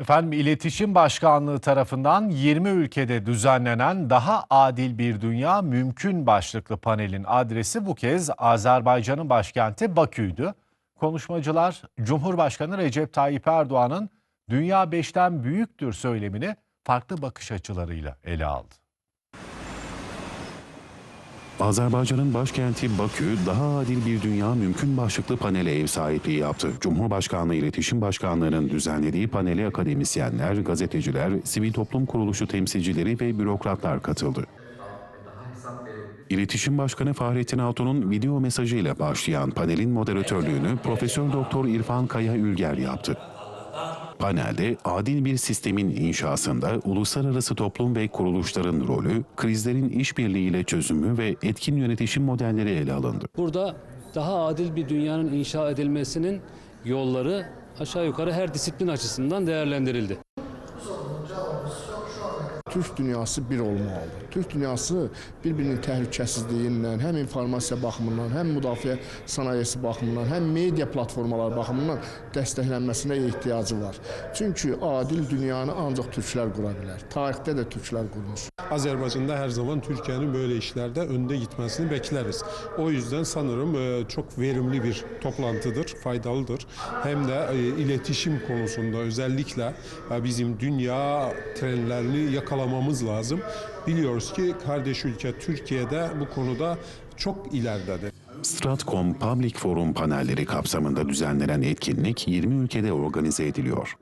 Efendim İletişim Başkanlığı tarafından 20 ülkede düzenlenen Daha Adil Bir Dünya Mümkün başlıklı panelin adresi bu kez Azerbaycan'ın başkenti Bakü'ydü. Konuşmacılar Cumhurbaşkanı Recep Tayyip Erdoğan'ın Dünya beşten büyüktür söylemini farklı bakış açılarıyla ele aldı. Azerbaycan'ın başkenti Bakü, daha adil bir dünya mümkün başlıklı panele ev sahipliği yaptı. Cumhurbaşkanlığı İletişim Başkanlığı'nın düzenlediği panele akademisyenler, gazeteciler, sivil toplum kuruluşu temsilcileri ve bürokratlar katıldı. İletişim Başkanı Fahrettin Altun'un video mesajıyla başlayan panelin moderatörlüğünü Profesör Doktor İrfan Kaya Ülger yaptı. Panelde adil bir sistemin inşasında uluslararası toplum ve kuruluşların rolü, krizlerin işbirliğiyle çözümü ve etkin yönetişim modelleri ele alındı. Burada daha adil bir dünyanın inşa edilmesinin yolları aşağı yukarı her disiplin açısından değerlendirildi. Türk dünyası bir olmalıdır. Türk dünyası bir-birinin təhlükəsizliyindən, həm informasiya baxımından, həm müdafiə sənayesi baxımından, həm media platformaları baxımından dəstəklənməsinə ehtiyacı var. Çünki adil dünyanı ancaq türklər qura bilər. Tarixdə də türklər qurmuş. Azerbaycan'da her zaman Türkiye'nin böyle işlerde önde gitmesini bekleriz. O yüzden sanırım e, çok verimli bir toplantıdır, faydalıdır. Hem de e, iletişim konusunda özellikle e, bizim dünya trendlerini yakalamamız lazım. Biliyoruz ki kardeş ülke Türkiye'de bu konuda çok ileridedir. Stratcom Public Forum panelleri kapsamında düzenlenen etkinlik 20 ülkede organize ediliyor.